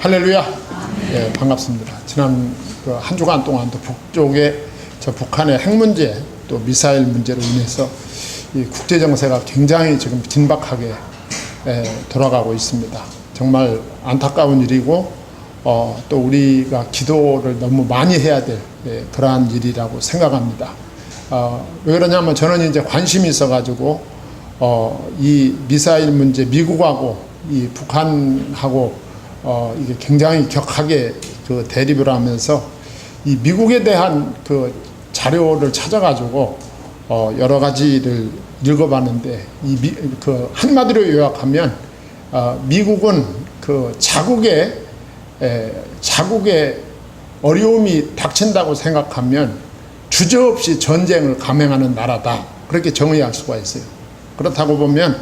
할렐루야. 예, 반갑습니다. 지난 그 한 주간 동안도 북쪽에 저 북한의 핵 문제 또 미사일 문제로 인해서 이 국제 정세가 굉장히 지금 긴박하게 예, 돌아가고 있습니다. 정말 안타까운 일이고 어, 또 우리가 기도를 너무 많이 해야 될 예, 그러한 일이라고 생각합니다. 어, 왜 그러냐면 저는 이제 관심이 있어가지고 어, 이 미사일 문제 미국하고 이 북한하고 어, 이게 굉장히 격하게 그 대립을 하면서 이 미국에 대한 그 자료를 찾아가지고 어, 여러 가지를 읽어봤는데 이 미, 그 한마디로 요약하면 어, 미국은 그 자국의 에, 자국의 어려움이 닥친다고 생각하면 주저없이 전쟁을 감행하는 나라다 그렇게 정의할 수가 있어요. 그렇다고 보면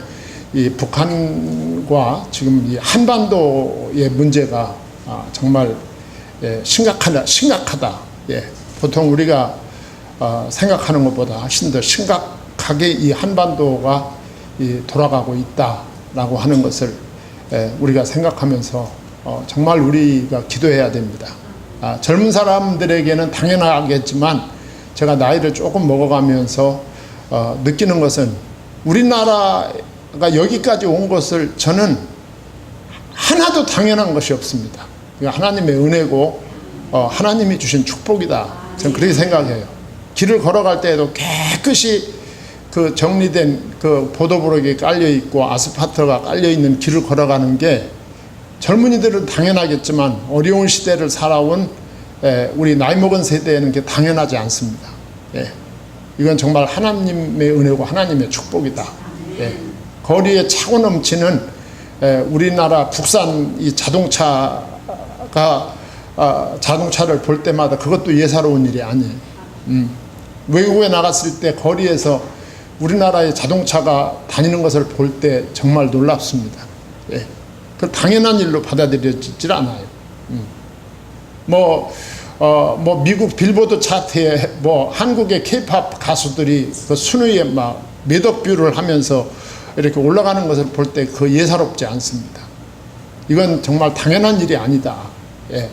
이 북한 과 지금 이 한반도의 문제가 아, 정말 예, 심각하다, 심각하다. 예, 보통 우리가 어, 생각하는 것보다 훨씬 더 심각하게 이 한반도가 이 돌아가고 있다라고 하는 것을 예, 우리가 생각하면서 어, 정말 우리가 기도해야 됩니다. 아, 젊은 사람들에게는 당연하겠지만 제가 나이를 조금 먹어가면서 어, 느끼는 것은 우리나라 가 여기까지 온 것을 저는 하나도 당연한 것이 없습니다. 하나님의 은혜고 어, 하나님이 주신 축복이다. 저는 그렇게 생각해요. 길을 걸어갈 때에도 깨끗이 그 정리된 그 보도블록이 깔려 있고 아스파트가 깔려 있는 길을 걸어가는 게 젊은이들은 당연하겠지만 어려운 시대를 살아온 에, 우리 나이 먹은 세대에는 그게 당연하지 않습니다. 예. 이건 정말 하나님의 은혜고 하나님의 축복이다. 예. 거리에 차고 넘치는 에, 우리나라 국산 이 자동차가 아, 자동차를 볼 때마다 그것도 예사로운 일이 아니에요. 음. 외국에 나갔을 때 거리에서 우리나라의 자동차가 다니는 것을 볼 때 정말 놀랍습니다. 예. 그 당연한 일로 받아들여지질 않아요. 음. 뭐, 어, 뭐 미국 빌보드 차트에 뭐 한국의 케이팝 가수들이 그 순위에 막 몇억 뷰를 하면서 이렇게 올라가는 것을 볼 때 그 예사롭지 않습니다. 이건 정말 당연한 일이 아니다. 예.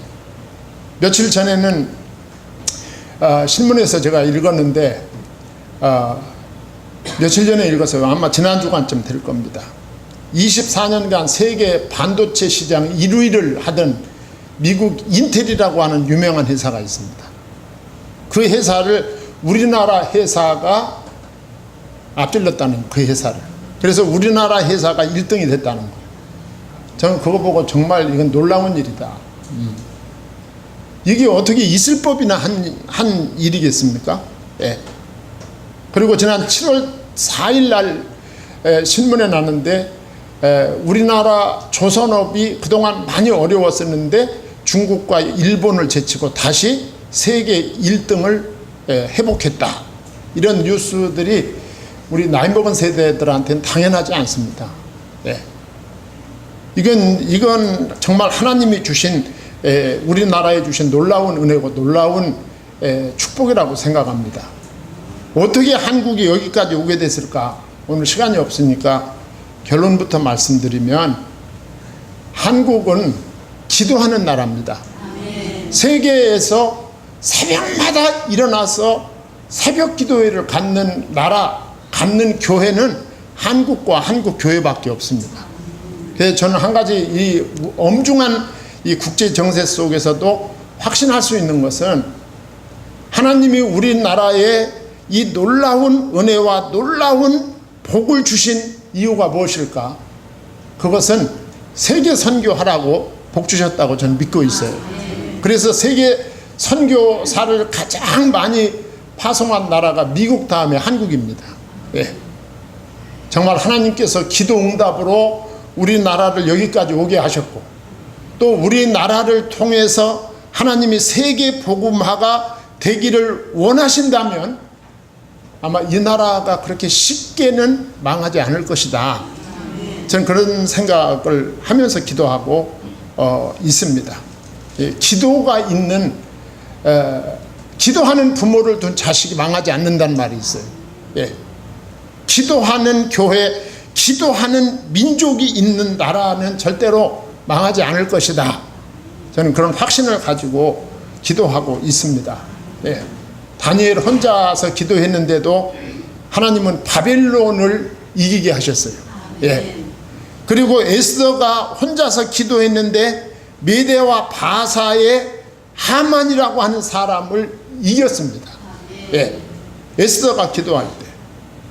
며칠 전에는 어, 신문에서 제가 읽었는데 어, 며칠 전에 읽어서 아마 지난 주간쯤 될 겁니다. 24년간 세계 반도체 시장 1위를 하던 미국 인텔이라고 하는 유명한 회사가 있습니다. 그 회사를 우리나라 회사가 앞질렀다는 그 회사를. 그래서 우리나라 회사가 1등이 됐다는 거예요. 저는 그거 보고 정말 이건 놀라운 일이다. 음. 이게 어떻게 있을 법이나 한, 한 일이겠습니까? 예. 그리고 지난 7월 4일 날 에, 신문에 났는데 에, 우리나라 조선업이 그동안 많이 어려웠었는데 중국과 일본을 제치고 다시 세계 1등을 에, 회복했다. 이런 뉴스들이 우리 나이 먹은 세대들한테는 당연하지 않습니다. 예. 이건 이건 정말 하나님이 주신 에, 우리나라에 주신 놀라운 은혜고 놀라운 에, 축복이라고 생각합니다. 어떻게 한국이 여기까지 오게 됐을까? 오늘 시간이 없으니까 결론부터 말씀드리면 한국은 기도하는 나라입니다. 세계에서 새벽마다 일어나서 새벽 기도회를 갖는 나라, 갖는 교회는 한국과 한국 교회밖에 없습니다. 그래서 저는 한 가지 이 엄중한 이 국제 정세 속에서도 확신할 수 있는 것은 하나님이 우리나라에 이 놀라운 은혜와 놀라운 복을 주신 이유가 무엇일까? 그것은 세계 선교하라고 복 주셨다고 저는 믿고 있어요. 그래서 세계 선교사를 가장 많이 파송한 나라가 미국 다음에 한국입니다. 예. 정말 하나님께서 기도 응답으로 우리나라를 여기까지 오게 하셨고 또 우리나라를 통해서 하나님이 세계 복음화가 되기를 원하신다면 아마 이 나라가 그렇게 쉽게는 망하지 않을 것이다. 저는 그런 생각을 하면서 기도하고 어, 있습니다. 예, 기도가 있는 에, 기도하는 부모를 둔 자식이 망하지 않는다는 말이 있어요. 예. 기도하는 교회, 기도하는 민족이 있는 나라는 절대로 망하지 않을 것이다. 저는 그런 확신을 가지고 기도하고 있습니다. 예. 다니엘 혼자서 기도했는데도 하나님은 바벨론을 이기게 하셨어요. 예. 그리고 에스더가 혼자서 기도했는데 메대와 바사의 하만이라고 하는 사람을 이겼습니다. 예. 에스더가 기도할 때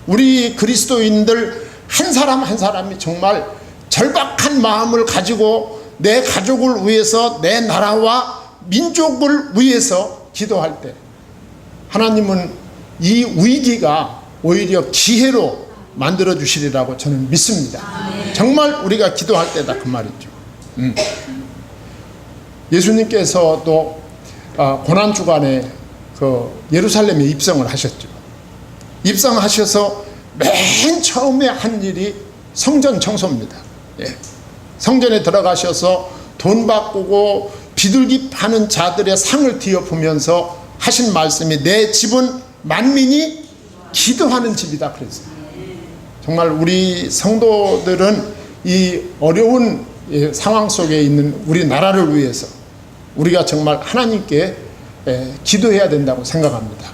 우리 그리스도인들 한 사람 한 사람이 정말 절박한 마음을 가지고 내 가족을 위해서 내 나라와 민족을 위해서 기도할 때 하나님은 이 위기가 오히려 기회로 만들어 주시리라고 저는 믿습니다. 정말 우리가 기도할 때다 그 말이죠. 음. 예수님께서도 아, 고난 주간에 그 예루살렘에 입성을 하셨죠. 입성하셔서 맨 처음에 한 일이 성전 청소입니다. 예. 성전에 들어가셔서 돈 바꾸고 비둘기 파는 자들의 상을 뒤엎으면서 하신 말씀이 내 집은 만민이 기도하는 집이다 그랬어요. 정말 우리 성도들은 이 어려운 예, 상황 속에 있는 우리 나라를 위해서 우리가 정말 하나님께 예, 기도해야 된다고 생각합니다.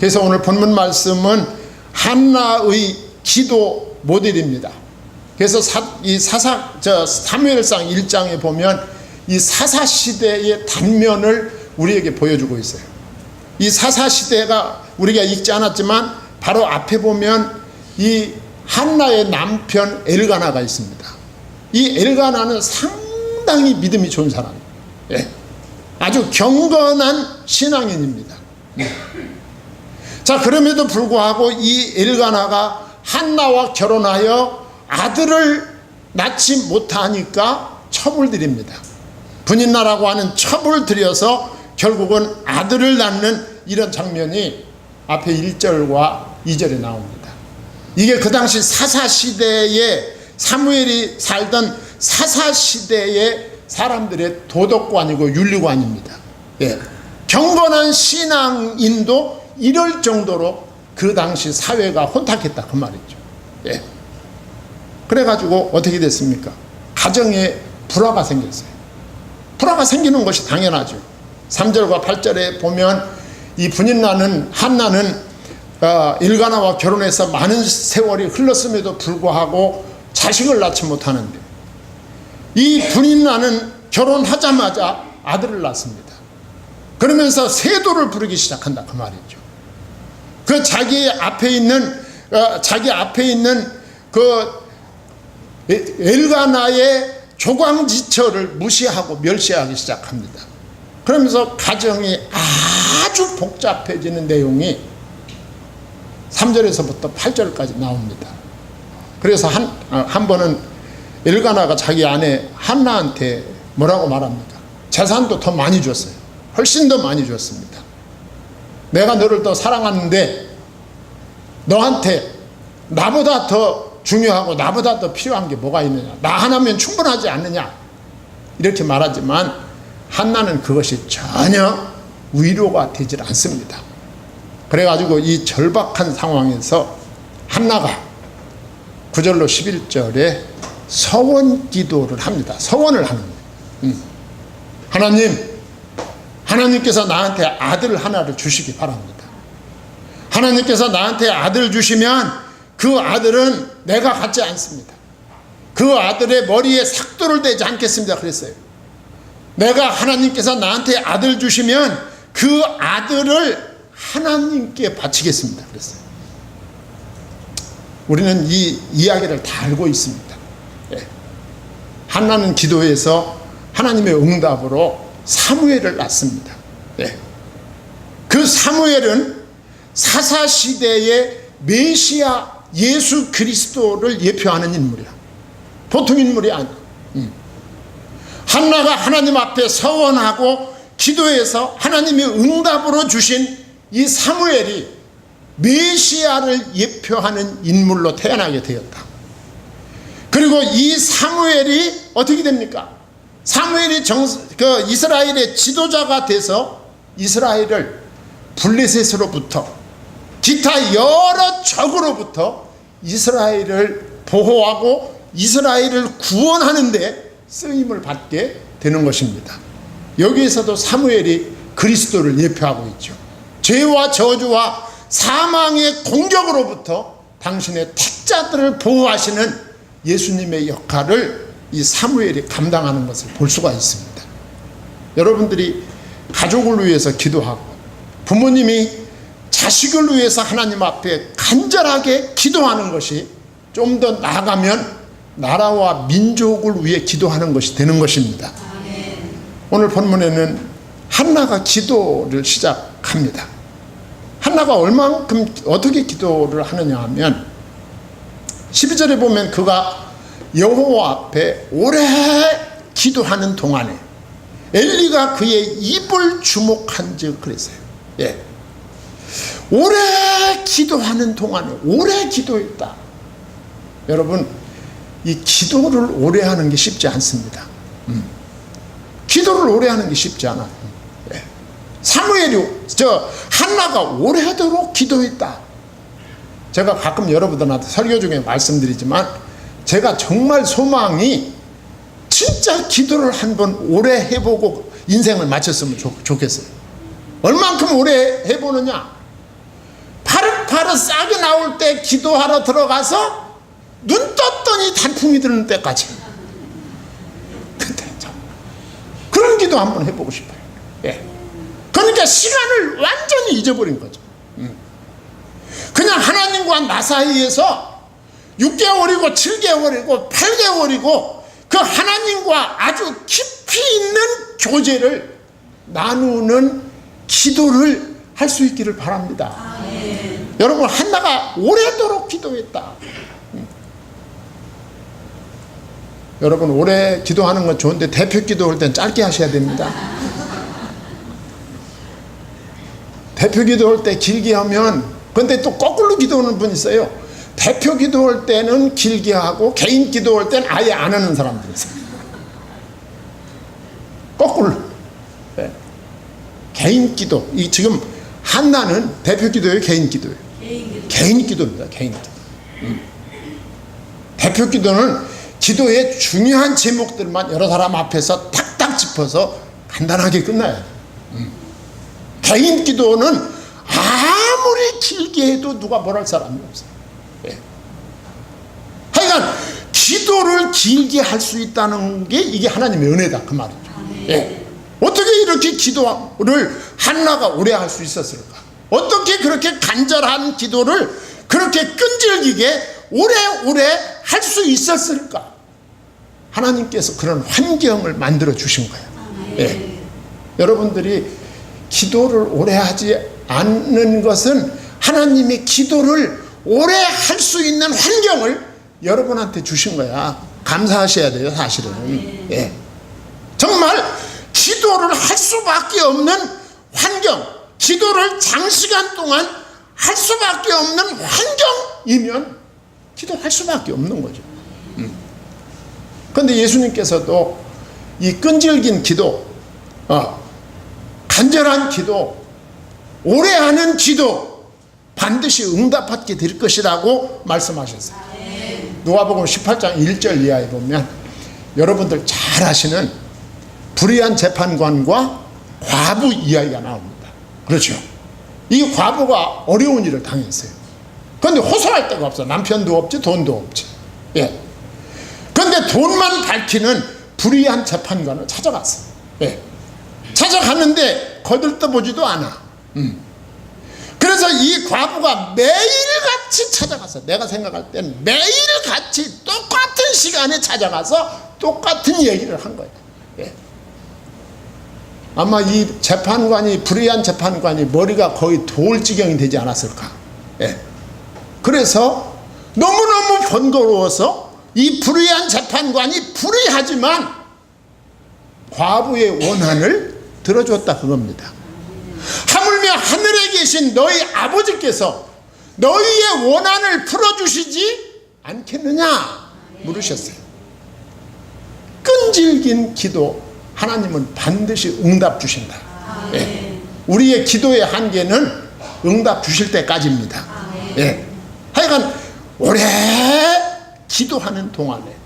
그래서 오늘 본문 말씀은 한나의 기도 모델입니다. 그래서 사, 이 사사 저 사무엘상 1장에 보면 이 사사 시대의 단면을 우리에게 보여주고 있어요. 이 사사 시대가 우리가 읽지 않았지만 바로 앞에 보면 이 한나의 남편 엘가나가 있습니다. 이 엘가나는 상당히 믿음이 좋은 사람이에요. 예. 아주 경건한 신앙인입니다. 예. 자 그럼에도 불구하고 이 엘가나가 한나와 결혼하여 아들을 낳지 못하니까 첩을 드립니다. 분인나라고 하는 첩을 들여서 결국은 아들을 낳는 이런 장면이 앞에 1절과 2절에 나옵니다. 이게 그 당시 사사 시대에 사무엘이 살던 사사 시대의 사람들의 도덕관이고 윤리관입니다. 예. 경건한 신앙인도 이럴 정도로 그 당시 사회가 혼탁했다 그 말이죠. 예. 그래가지고 어떻게 됐습니까? 가정에 불화가 생겼어요. 불화가 생기는 것이 당연하죠. 3절과 8절에 보면 이 분인나는 한나는 어, 일가나와 결혼해서 많은 세월이 흘렀음에도 불구하고 자식을 낳지 못하는데 이 분인나는 결혼하자마자 아들을 낳습니다. 그러면서 세도를 부르기 시작한다 그 말이죠. 그 자기 앞에 있는 어, 자기 앞에 있는 그 엘가나의 조광지처를 무시하고 멸시하기 시작합니다. 그러면서 가정이 아주 복잡해지는 내용이 3절에서부터 8절까지 나옵니다. 그래서 한, 아, 한 번은 엘가나가 자기 아내 한나한테 뭐라고 말합니까? 재산도 더 많이 줬어요. 훨씬 더 많이 줬습니다. 내가 너를 더 사랑하는데 너한테 나보다 더 중요하고 나보다 더 필요한 게 뭐가 있느냐? 나 하나면 충분하지 않느냐? 이렇게 말하지만 한나는 그것이 전혀 위로가 되질 않습니다. 그래가지고 이 절박한 상황에서 한나가 9절로 11절에 서원 기도를 합니다. 서원을 하는. 음. 하나님, 하나님께서 나한테 아들 하나를 주시기 바랍니다. 하나님께서 나한테 아들 주시면 그 아들은 내가 갖지 않습니다. 그 아들의 머리에 삭도를 대지 않겠습니다. 그랬어요. 내가 하나님께서 나한테 아들 주시면 그 아들을 하나님께 바치겠습니다. 그랬어요. 우리는 이 이야기를 다 알고 있습니다. 예. 한나는 기도해서 하나님의 응답으로 사무엘을 낳습니다. 예. 그 사무엘은 사사 시대의 메시아 예수 그리스도를 예표하는 인물이야. 보통 인물이 아니야. 음. 한나가 하나님 앞에 서원하고 기도해서 하나님이 응답으로 주신 이 사무엘이 메시아를 예표하는 인물로 태어나게 되었다. 그리고 이 사무엘이 어떻게 됩니까? 사무엘이 정, 그 이스라엘의 지도자가 돼서 이스라엘을 블레셋으로부터 기타 여러 적으로부터 이스라엘을 보호하고 이스라엘을 구원하는데 쓰임을 받게 되는 것입니다. 여기에서도 사무엘이 그리스도를 예표하고 있죠. 죄와 저주와 사망의 공격으로부터 당신의 택자들을 보호하시는 예수님의 역할을 이 사무엘이 감당하는 것을 볼 수가 있습니다. 여러분들이 가족을 위해서 기도하고 부모님이 자식을 위해서 하나님 앞에 간절하게 기도하는 것이 좀 더 나아가면 나라와 민족을 위해 기도하는 것이 되는 것입니다. 오늘 본문에는 한나가 기도를 시작합니다. 한나가 얼만큼 어떻게 기도를 하느냐 하면 12절에 보면 그가 여호와 앞에 오래 기도하는 동안에 엘리가 그의 입을 주목한 즉 그랬어요. 예. 오래 기도하는 동안에 오래 기도했다. 여러분 이 기도를 오래 하는 게 쉽지 않습니다. 음. 기도를 오래 하는 게 쉽지 않아요. 예. 사무엘이 저 한나가 오래도록 기도했다. 제가 가끔 여러분들한테 설교 중에 말씀드리지만 제가 정말 소망이 진짜 기도를 한번 오래 해보고 인생을 마쳤으면 좋, 좋겠어요. 얼만큼 오래 해보느냐? 파릇파릇 싹이 나올 때 기도하러 들어가서 눈 떴더니 단풍이 드는 때까지. 그때 참 그런 기도 한번 해보고 싶어요. 예. 그러니까 시간을 완전히 잊어버린 거죠. 음. 그냥 하나님과 나 사이에서 6개월이고 7개월이고 8개월이고 그 하나님과 아주 깊이 있는 교제를 나누는 기도를 할 수 있기를 바랍니다. 여러분 한나가 오래도록 기도했다. 음. 여러분 오래 기도하는 건 좋은데 대표 기도할 땐 짧게 하셔야 됩니다. 대표 기도할 때 길게 하면 근데 또 거꾸로 기도하는 분 있어요. 대표 기도할 때는 길게 하고 개인 기도할 때는 아예 안 하는 사람들 있어요. 거꾸로. 네. 개인 기도. 이 지금 한나는 대표 기도예요, 개인 기도예요. 개인 기도 입니다. 개인 기도. 음. 대표 기도는 기도의 중요한 제목들만 여러 사람 앞에서 탁탁 짚어서 간단하게 끝나야 돼요. 음. 개인 기도는 아무리 길게 해도 누가 뭘할 사람이 없어요. 예. 하여간 기도를 길게 할 수 있다는 게 이게 하나님의 은혜다 그 말이죠. 예. 어떻게 이렇게 기도를 한나가 오래 할 수 있었을까? 어떻게 그렇게 간절한 기도를 그렇게 끈질기게 오래오래 할 수 있었을까? 하나님께서 그런 환경을 만들어 주신 거예요. 예. 여러분들이 기도를 오래 하지 않는 것은 하나님이 기도를 오래 할 수 있는 환경을 여러분한테 주신 거야. 감사하셔야 돼요, 사실은. 예. 정말 기도를 할 수밖에 없는 환경, 기도를 장시간 동안 할 수밖에 없는 환경이면 기도할 수밖에 없는 거죠. 그런데 예수님께서도 이 끈질긴 기도, 어, 간절한 기도, 오래 하는 기도 반드시 응답받게 될 것이라고 말씀하셨어요. 누가복음 18장 1절 이하에 보면 여러분들 잘 아시는 불의한 재판관과 과부 이야기가 나옵니다. 그렇죠. 이 과부가 어려운 일을 당했어요. 그런데 호소할 데가 없어. 남편도 없지, 돈도 없지. 예. 그런데 돈만 밝히는 불의한 재판관을 찾아갔어. 예. 찾아갔는데 거들떠보지도 않아. 음. 그래서 이 과부가 매일같이 찾아가서 내가 생각할 때는 매일같이 똑같은 시간에 찾아가서 똑같은 얘기를 한 거예요. 예. 아마 이 재판관이 불의한 재판관이 머리가 거의 돌 지경이 되지 않았을까. 예. 그래서 너무너무 번거로워서 이 불의한 재판관이 불의하지만 과부의 원한을 들어줬다 그겁니다. 하물며 하늘에 계신 너희 아버지께서 너희의 원한을 풀어주시지 않겠느냐 물으셨어요. 끈질긴 기도 하나님은 반드시 응답 주신다. 예. 우리의 기도의 한계는 응답 주실 때까지입니다. 예. 하여간 오래 기도하는 동안에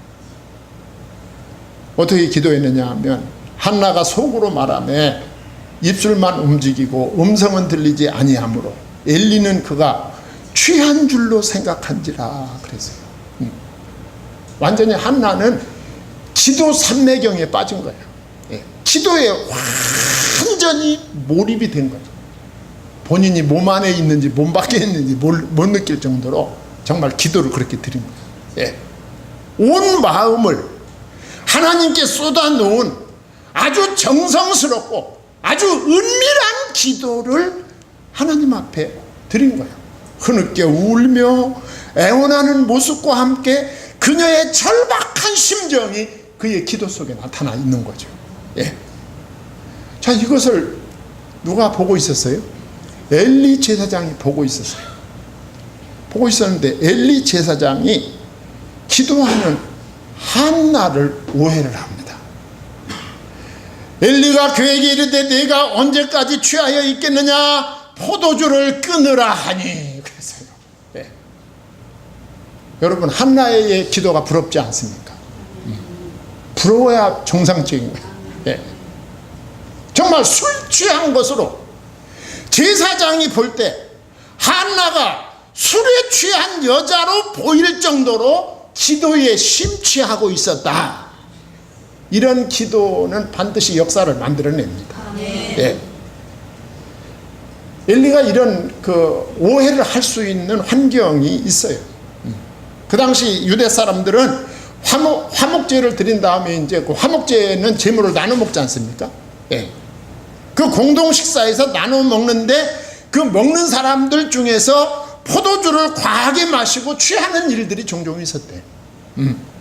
어떻게 기도했느냐 하면 한나가 속으로 말하며 입술만 움직이고 음성은 들리지 아니하므로 엘리는 그가 취한 줄로 생각한지라 그랬어요. 음. 완전히 한나는 기도 삼매경에 빠진 거예요. 예. 기도에 완전히 몰입이 된 거죠. 본인이 몸 안에 있는지 몸 밖에 있는지 못, 못 느낄 정도로 정말 기도를 그렇게 드린 거예요. 예. 온 마음을 하나님께 쏟아놓은 아주 정성스럽고 아주 은밀한 기도를 하나님 앞에 드린 거예요. 흐느껴 울며 애원하는 모습과 함께 그녀의 절박한 심정이 그의 기도 속에 나타나 있는 거죠. 예. 자, 이것을 누가 보고 있었어요? 엘리 제사장이 보고 있었어요. 보고 있었는데 엘리 제사장이 기도하는 한나를 오해를 합니다. 엘리가 그에게 이르되 내가 언제까지 취하여 있겠느냐 포도주를 끊으라 하니 그랬어요. 예. 여러분 한나의 기도가 부럽지 않습니까? 음. 부러워야 정상적인 거예요. 예. 정말 술 취한 것으로 제사장이 볼 때 한나가 술에 취한 여자로 보일 정도로 기도에 심취하고 있었다. 이런 기도는 반드시 역사를 만들어냅니다. 예. 엘리가 이런 그 오해를 할 수 있는 환경이 있어요. 음. 그 당시 유대 사람들은 화목, 화목제를 드린 다음에 이제 그 화목제는 재물을 나눠 먹지 않습니까? 예. 그 공동 식사에서 나눠 먹는데 그 먹는 사람들 중에서 포도주를 과하게 마시고 취하는 일들이 종종 있었대. 음.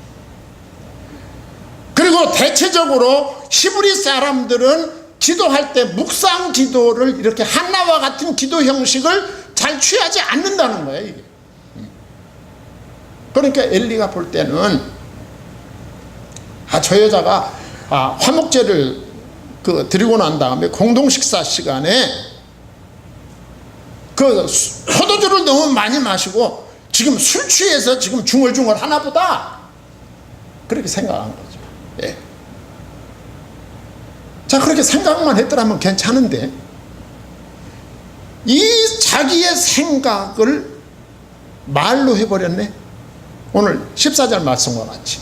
그리고 대체적으로 히브리 사람들은 기도할 때 묵상 기도를 이렇게 한나와 같은 기도 형식을 잘 취하지 않는다는 거예요. 이게. 음. 그러니까 엘리가 볼 때는 아 저 여자가 아, 화목제를 그 드리고 난 다음에 공동 식사 시간에 그 수- 포도주를 너무 많이 마시고 지금 술 취해서 지금 중얼중얼 하나 보다 그렇게 생각한 거죠. 예. 자 그렇게 생각만 했더라면 괜찮은데 이 자기의 생각을 말로 해버렸네. 오늘 14절 말씀과 같이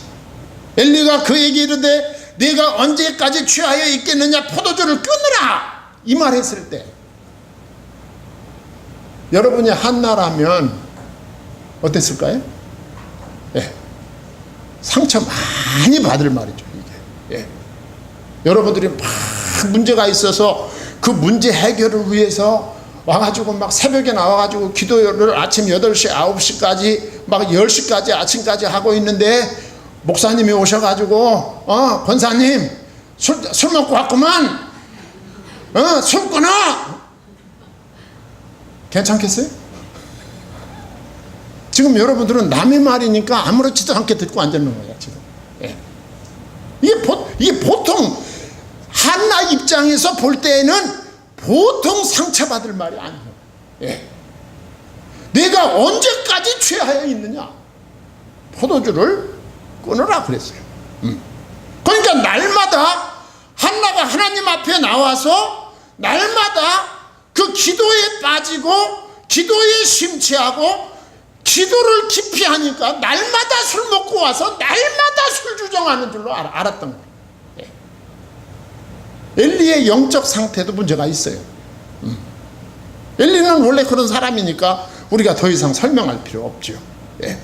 엘리가 그에게 이르되 네가 언제까지 취하여 있겠느냐 포도주를 끊으라 이 말 했을 때 여러분이 한나라면 어땠을까요? 예. 상처 많이 받을 말이죠 이게 예. 여러분들이 막 문제가 있어서 그 문제 해결을 위해서 와가지고 막 새벽에 나와가지고 기도를 아침 8시, 9시까지 막 10시까지 아침까지 하고 있는데 목사님이 오셔가지고 어 권사님 술, 술 먹고 왔구만 어술 끊어 괜찮겠어요? 지금 여러분들은 남의 말이니까 아무렇지도 않게 듣고 앉는 거예요 지금 예. 이게, 보, 이게 보통 한나 입장에서 볼 때에는 보통 상처받을 말이 아니에요. 예. 내가 언제까지 취하여 있느냐? 포도주를 끊으라 그랬어요. 음. 그러니까 날마다 한나가 하나님 앞에 나와서 날마다 그 기도에 빠지고 기도에 심취하고 기도를 깊이 하니까 날마다 술 먹고 와서 날마다 술 주정하는 줄로 알- 알았던 거예요. 엘리의 영적 상태도 문제가 있어요. 음. 엘리는 원래 그런 사람이니까 우리가 더 이상 설명할 필요 없죠. 예.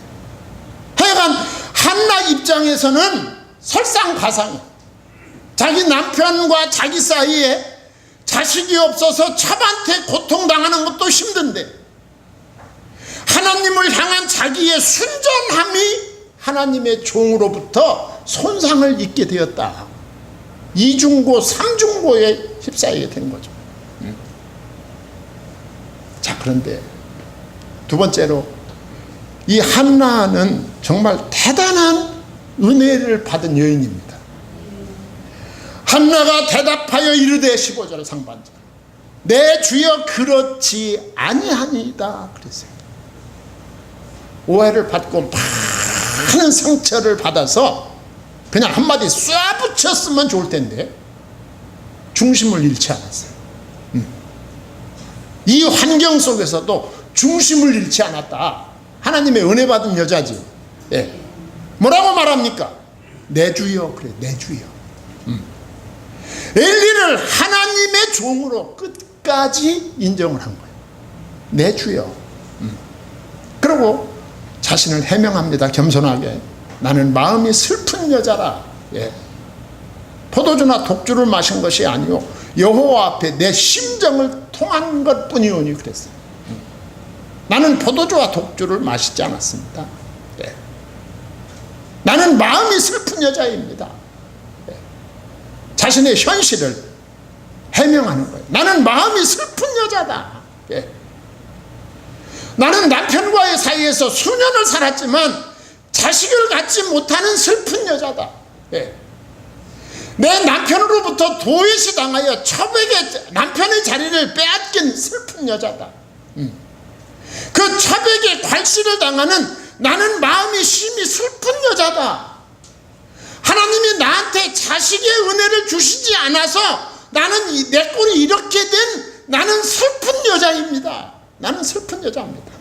하여간 한나 입장에서는 설상가상 자기 남편과 자기 사이에 자식이 없어서 첩한테 고통당하는 것도 힘든데 하나님을 향한 자기의 순전함이 하나님의 종으로부터 손상을 입게 되었다. 이중고, 삼중고에 휩싸이게 되는 거죠. 음. 자, 그런데 두 번째로 이 한나는 정말 대단한 은혜를 받은 여인입니다. 한나가 대답하여 이르되 15절 상반절 내 주여 그렇지 아니하니이다 그랬어요. 오해를 받고 많은 상처를 받아서 그냥 한마디 쏴붙였으면 좋을 텐데 중심을 잃지 않았어요. 음. 이 환경 속에서도 중심을 잃지 않았다. 하나님의 은혜 받은 여자지. 예. 뭐라고 말합니까? 내 주여 그래 내 주여. 음. 엘리를 하나님의 종으로 끝까지 인정을 한 거예요. 내 주여. 음. 그리고 자신을 해명합니다. 겸손하게. 나는 마음이 슬픈 여자라. 예. 포도주나 독주를 마신 것이 아니요 여호와 앞에 내 심정을 통한 것뿐이오니 그랬어요. 음. 나는 포도주와 독주를 마시지 않았습니다. 예. 나는 마음이 슬픈 여자입니다. 예. 자신의 현실을 해명하는 거예요. 나는 마음이 슬픈 여자다. 예. 나는 남편과의 사이에서 수년을 살았지만 자식을 갖지 못하는 슬픈 여자다. 예. 내 남편으로부터 도외시 당하여 처백의 남편의 자리를 빼앗긴 슬픈 여자다. 음. 그 처백의 괄시를 당하는 나는 마음이 심히 슬픈 여자다. 하나님이 나한테 자식의 은혜를 주시지 않아서 나는 이- 내 꼴이 이렇게 된 나는 슬픈 여자입니다. 나는 슬픈 여자입니다.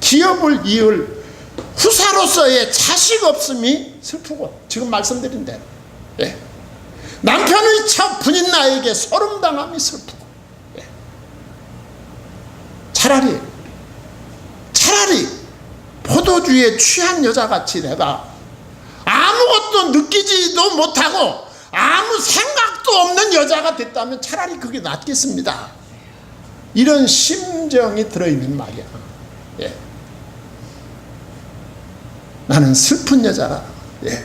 기업을 이을 후사로서의 자식 없음이 슬프고 지금 말씀드린 대로 예. 남편의 첫 분인 나에게 소름당함이 슬프고 예. 차라리 차라리 포도주에 취한 여자같이 내가 아무것도 느끼지도 못하고 아무 생각도 없는 여자가 됐다면 차라리 그게 낫겠습니다. 이런 심정이 들어있는 말이야. 예. 나는 슬픈 여자라. 예.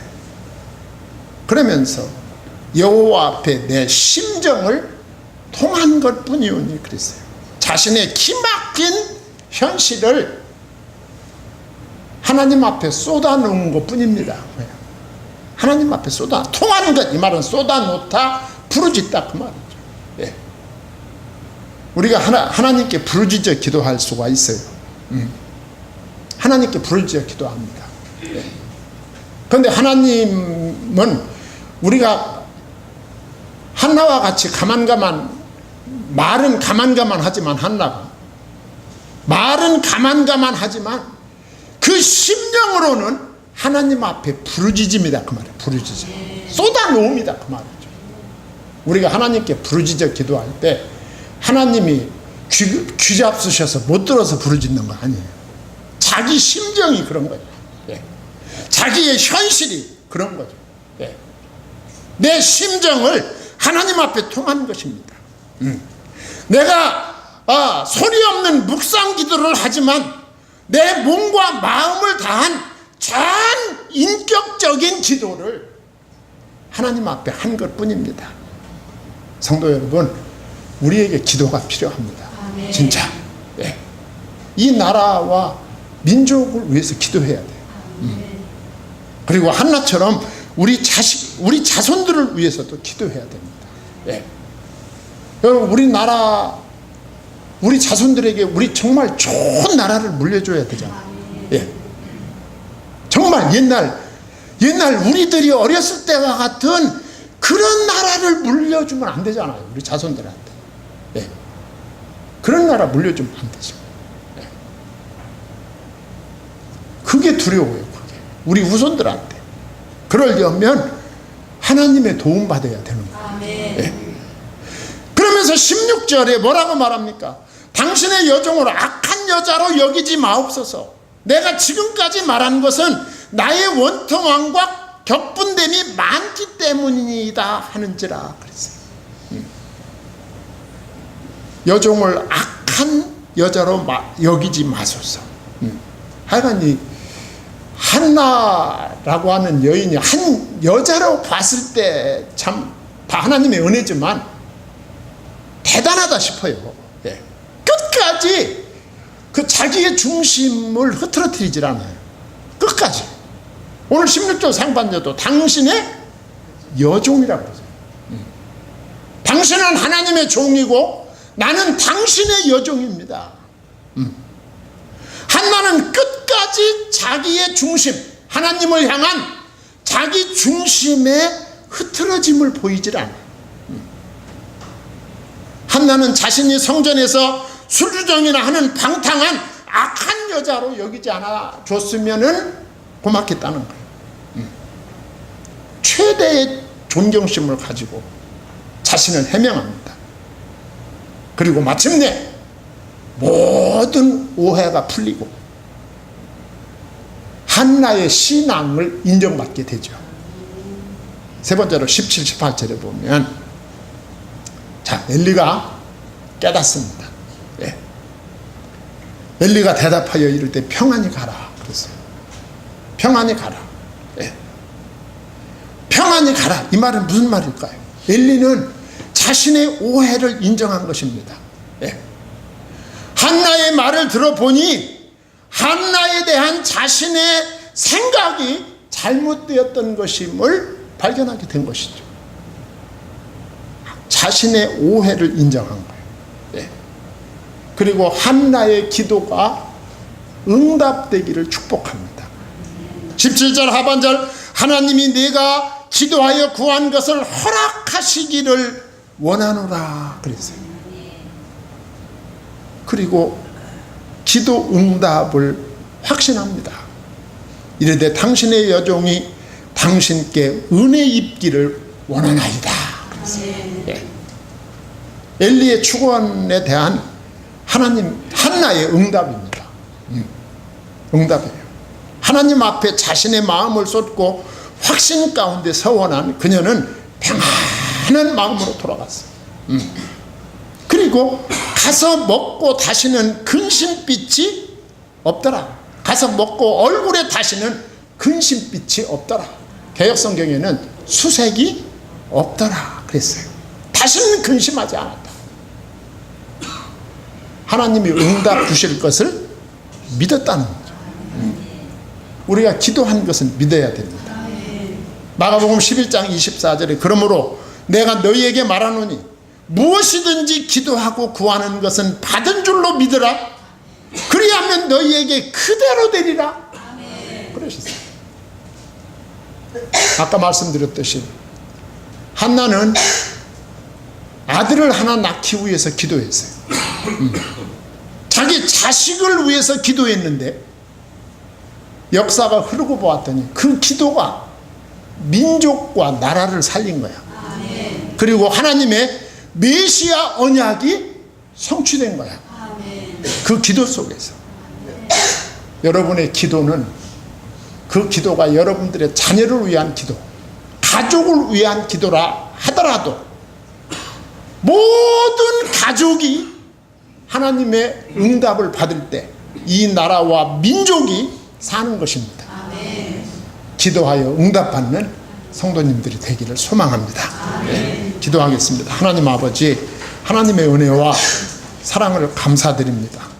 그러면서 여호와 앞에 내 심정을 통한 것 뿐이오니 그랬어요. 자신의 기막힌 현실을 하나님 앞에 쏟아놓은 것 뿐입니다. 하나님 앞에 쏟아 통하는 것 이 말은 쏟아놓다 부르짖다 그. 예. 우리가 하나 하나님께 부르짖어 기도할 수가 있어요. 음. 하나님께 부르짖어 기도합니다. 그런데 하나님은 우리가 한나와 같이 가만가만 말은 가만가만 하지만 한나가 말은 가만가만 하지만 그 심령으로는 하나님 앞에 부르짖습니다 그 말이에요 부르짖어 쏟아놓습니다 그 말이죠 우리가 하나님께 부르짖어 기도할 때 하나님이 귀, 귀 잡수셔서 못 들어서 부르짖는 거 아니에요 자기 심정이 그런 거예요 예. 자기의 현실이 그런 거죠. 예. 내 심정을 하나님 앞에 통한 것입니다. 음. 내가 아, 소리 없는 묵상 기도를 하지만 내 몸과 마음을 다한 전 인격적인 기도를 하나님 앞에 한 것 뿐입니다. 성도 여러분, 우리에게 기도가 필요합니다. 진짜. 예. 이 나라와 민족을 위해서 기도해야 돼요. 그리고 한나처럼 우리 자식, 우리 자손들을 위해서도 기도해야 됩니다. 예. 여러분, 우리나라, 우리 자손들에게 우리 정말 좋은 나라를 물려줘야 되잖아요. 예. 정말 옛날, 옛날 우리들이 어렸을 때와 같은 그런 나라를 물려주면 안 되잖아요. 우리 자손들한테. 예. 그런 나라 물려주면 안 되죠. 예. 그게 두려워요. 그게. 우리 후손들한테. 그러려면 하나님의 도움 받아야 되는 거예요. 예. 그러면서 16절에 뭐라고 말합니까? 당신의 여종을 악한 여자로 여기지 마옵소서. 내가 지금까지 말한 것은 나의 원통함과 격분됨이 많기 때문이다 하는지라 그랬어요. 음. 여종을 악한 여자로 마- 여기지 마소서. 음. 하여간 이 한나라고 하는 여인이 한 여자로 봤을 때참 하나님의 은혜지만 대단하다 싶어요. 예. 끝까지 그 자기의 중심을 흐트러뜨리질 않아요. 끝까지. 오늘 16절 상반절도 당신의 여종이라고 그러죠. 음. 당신은 하나님의 종이고 나는 당신의 여종입니다. 음. 한나는 끝까지 자기의 중심, 하나님을 향한 자기 중심의 흐트러짐을 보이질 않아요. 한나는 자신이 성전에서 술주정이나 하는 방탕한 악한 여자로 여기지 않아 줬으면은 고맙겠다는 거예요. 음. 최대의 존경심을 가지고 자신을 해명합니다. 그리고 마침내 모든 오해가 풀리고 한나의 신앙을 인정받게 되죠. 세 번째로 17, 18절에 보면 자 엘리가 깨닫습니다. 예. 엘리가 대답하여 이를 때 평안히 가라 그랬어요. 평안히 가라. 예. 평안히 가라. 이 말은 무슨 말일까요? 엘리는 자신의 오해를 인정한 것입니다. 예. 한나의 말을 들어보니 한나에 대한 자신의 생각이 잘못되었던 것임을 발견하게 된 것이죠. 자신의 오해를 인정한 거예요. 예. 그리고 한나의 기도가 응답되기를 축복합니다. 17절 하반절 하나님이 내가 기도하여 구한 것을 허락하시기를 원하노라 그랬어요. 그리고 기도 응답을 확신합니다. 이르되 당신의 여종이 당신께 은혜 입기를 원하나이다. 예. 엘리의 축원에 대한 하나님 한나의 응답입니다. 음, 응답이에요. 하나님 앞에 자신의 마음을 쏟고 확신 가운데 서원한 그녀는 평안 한 마음으로 돌아갔어요. 음. 그리고 가서 먹고 다시는 근심빛이 없더라. 가서 먹고 얼굴에 다시는 근심빛이 없더라. 개혁성경에는 수색이 없더라. 그랬어요. 다시는 근심하지 않았다. 하나님이 응답 주실 것을 믿었다는 거죠. 우리가 기도한 것은 믿어야 됩니다. 마가복음 11장 24절에 그러므로 내가 너희에게 말하노니 무엇이든지 기도하고 구하는 것은 받은 줄로 믿으라. 그리하면 너희에게 그대로 되리라. 그러셨어요. 아까 말씀드렸듯이 한나는 아들을 하나 낳기 위해서 기도했어요. 음. 자기 자식을 위해서 기도했는데 역사가 흐르고 보았더니 그 기도가 민족과 나라를 살린 거야. 그리고 하나님의 메시아 언약이 성취된 거야. 그 기도 속에서. 여러분의 기도는 그 기도가 여러분들의 자녀를 위한 기도, 가족을 위한 기도라 하더라도 모든 가족이 하나님의 응답을 받을 때 이 나라와 민족이 사는 것입니다. 기도하여 응답받는 성도님들이 되기를 소망합니다. 네, 기도하겠습니다. 하나님 아버지, 하나님의 은혜와 사랑을 감사드립니다.